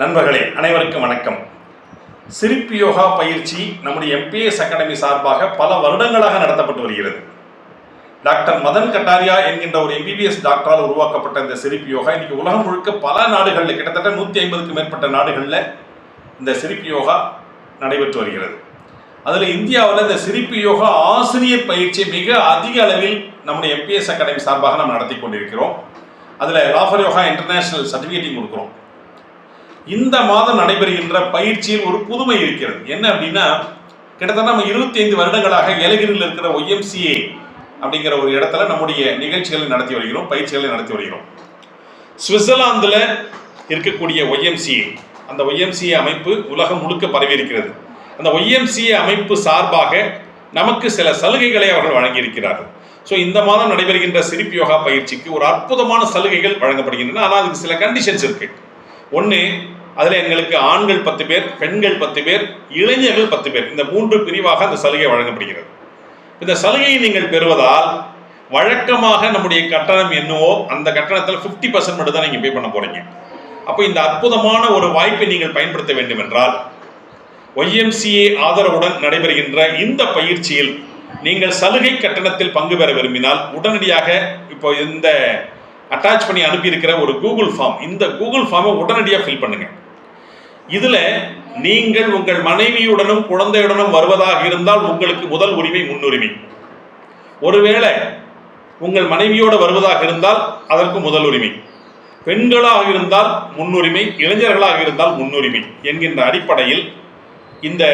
நண்பர்களே அனைவருக்கும் வணக்கம். சிரிப்பு யோகா பயிற்சி நம்முடைய எம்பிஎஸ் அகாடமி சார்பாக பல வருடங்களாக நடத்தப்பட்டு வருகிறது. டாக்டர் மதன் கட்டாரியா என்கின்ற ஒரு எம்பிபிஎஸ் டாக்டரால் உருவாக்கப்பட்ட இந்த சிரிப்பு யோகா இன்னைக்கு உலகம் முழுக்க பல நாடுகளில் கிட்டத்தட்ட நூற்றி ஐம்பதுக்கு மேற்பட்ட நாடுகளில் இந்த சிரிப்பு யோகா நடைபெற்று வருகிறது. அதில் இந்தியாவில் இந்த சிரிப்பு யோகா ஆசிரியர் பயிற்சி மிக அதிக அளவில் நம்முடைய எம்பிஎஸ் அகாடமி சார்பாக நாம் நடத்தி கொண்டிருக்கிறோம். அதில் லாஃபர் யோகா இன்டர்நேஷனல் சர்டிஃபிகேட்டையும் கொடுக்குறோம். இந்த மாதம் நடைபெறுகின்ற பயிற்சியில் ஒரு புதுமை இருக்கிறது. என்ன அப்படின்னா கிட்டத்தட்ட நம்ம இருபத்தி ஐந்து வருடங்களாக ஏலகிரியில் இருக்கிற ஒய்எம்சிஏ அப்படிங்கிற ஒரு இடத்துல நம்முடைய நிகழ்ச்சிகளை நடத்தி வருகிறோம் பயிற்சிகளை நடத்தி வருகிறோம். சுவிட்சர்லாந்தில் இருக்கக்கூடிய ஒய்எம்சிஏ அந்த ஒய்எம்சிஏ அமைப்பு உலகம் முழுக்க பரவி இருக்கிறது அந்த ஒய்எம்சிஏ அமைப்பு சார்பாக நமக்கு சில சலுகைகளை அவர்கள் வழங்கியிருக்கிறார்கள். ஸோ இந்த மாதம் நடைபெறுகின்ற சிரிப்பு யோகா பயிற்சிக்கு ஒரு அற்புதமான சலுகைகள் வழங்கப்படுகின்றன. ஆனால் அதுக்கு சில கண்டிஷன்ஸ் இருக்கு. ஒன்று அதில் எங்களுக்கு ஆண்கள் பத்து பேர் பெண்கள் பத்து பேர் இளைஞர்கள் பத்து பேர். இந்த மூன்று பிரிவாக அந்த சலுகை வழங்கப்படுகிறது. இந்த சலுகையை நீங்கள் பெறுவதால் வழக்கமாக நம்முடைய கட்டணம் என்னவோ அந்த கட்டணத்தில் ஃபிஃப்டி பர்சன்ட் மட்டும் தான் நீங்கள் பே பண்ண போகிறீங்க அப்போ இந்த அற்புதமான ஒரு வாய்ப்பை நீங்கள் பயன்படுத்த வேண்டும் என்றால் ஒய்எம்சிஏ ஆதரவுடன் நடைபெறுகின்ற இந்த பயிற்சியில் நீங்கள் சலுகை கட்டணத்தில் பங்கு பெற விரும்பினால் உடனடியாக இப்போ இந்த அட்டாச் பண்ணி அனுப்பியிருக்கிற ஒரு கூகுள் ஃபார்ம் இந்த கூகுள் ஃபார்மை உடனடியாக ஃபில் பண்ணுங்கள் இதுல நீங்கள் உங்கள் மனைவியுடனும் குழந்தையுடனும் வருவதாக இருந்தால் உங்களுக்கு முதல் உரிமை முன்னுரிமை. ஒருவேளை உங்கள் மனைவியோடு வருவதாக இருந்தால் அதற்கு முதல் உரிமை. பெண்களாக இருந்தால் முன்னுரிமை இளைஞர்களாக இருந்தால் முன்னுரிமை என்கின்ற அடிப்படையில் இந்த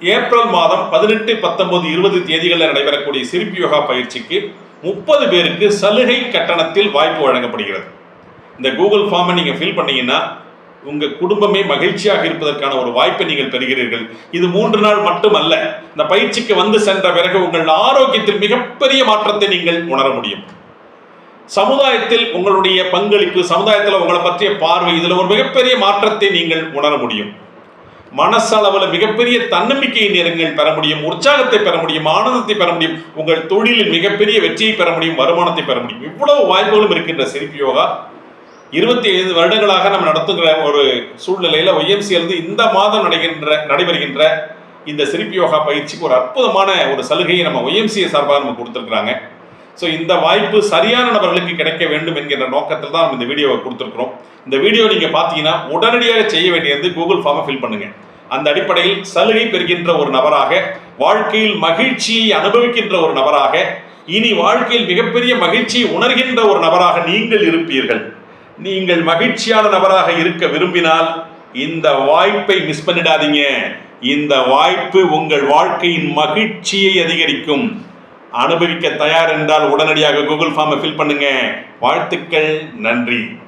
ஏப்ரல் மாதம் பதினெட்டு பத்தொன்பது இருபது தேதிகளில் நடைபெறக்கூடிய சிரிப்பு யோகா பயிற்சிக்கு முப்பது பேருக்கு சலுகை கட்டணத்தில் வாய்ப்பு வழங்கப்படுகிறது. இந்த கூகுள் ஃபார்மை நீங்கள் ஃபில் பண்ணீங்கன்னா உங்கள் குடும்பமே மகிழ்ச்சியாக இருப்பதற்கான ஒரு வாய்ப்பை நீங்கள் பெறுகிறீர்கள். இது மூன்று நாள் மட்டுமல்ல. இந்த பயிற்சிக்கு வந்து சென்ற பிறகு உங்கள் ஆரோக்கியத்தில் மிகப்பெரிய மாற்றத்தை நீங்கள் உணர முடியும். சமுதாயத்தில் உங்களுடைய பங்களிப்பு சமுதாயத்தில் உங்களை பற்றிய பார்வை இதில் ஒரு மிகப்பெரிய மாற்றத்தை நீங்கள் உணர முடியும். மனசளவில் மிகப்பெரிய தன்னம்பிக்கையை நீங்கள் பெற முடியும் உற்சாகத்தை பெற முடியும் ஆனந்தத்தை பெற முடியும் உங்கள் தொழிலில் மிகப்பெரிய வெற்றியை பெற முடியும் வருமானத்தை பெற முடியும். இவ்வளவு வாய்ப்புகளும் இருக்கின்ற சிரிப்பு யோகா. இருபத்தி ஐந்து வருடங்களாக நம்ம நடத்துகிற ஒரு சூழ்நிலையில ஒய்எம்சி இந்த மாதம் நடைகின்ற நடைபெறுகின்ற இந்த சிரிப்பு யோகா பயிற்சிக்கு ஒரு அற்புதமான ஒரு சலுகையை நம்ம ஒய்எம்சிஏ சார்பாக நம்ம கொடுத்துருக்குறாங்க. ஸோ இந்த வாய்ப்பு சரியான நபர்களுக்கு கிடைக்க வேண்டும் என்கிற நோக்கத்தில் தான் நம்ம இந்த வீடியோவை கொடுத்துருக்குறோம். இந்த வீடியோ நீங்கள் பார்த்தீங்கன்னா உடனடியாக செய்ய வேண்டியது கூகுள் ஃபார்மை ஃபில் பண்ணுங்கள் அந்த அடிப்படையில் சலுகை பெறுகின்ற ஒரு நபராக வாழ்க்கையில் மகிழ்ச்சியை அனுபவிக்கின்ற ஒரு நபராக இனி வாழ்க்கையில் மிகப்பெரிய மகிழ்ச்சியை உணர்கின்ற ஒரு நபராக நீங்கள் இருப்பீர்கள். நீங்கள் மகிழ்ச்சியான நபராக இருக்க விரும்பினால் இந்த வாய்ப்பை மிஸ் பண்ணிடாதீங்க. இந்த வாய்ப்பு உங்கள் வாழ்க்கையின் மகிழ்ச்சியை அதிகரிக்கும். அனுபவிக்க தயார் என்றால் உடனடியாக கூகுள் ஃபார்மை ஃபில் பண்ணுங்க. வாழ்த்துக்கள் நன்றி.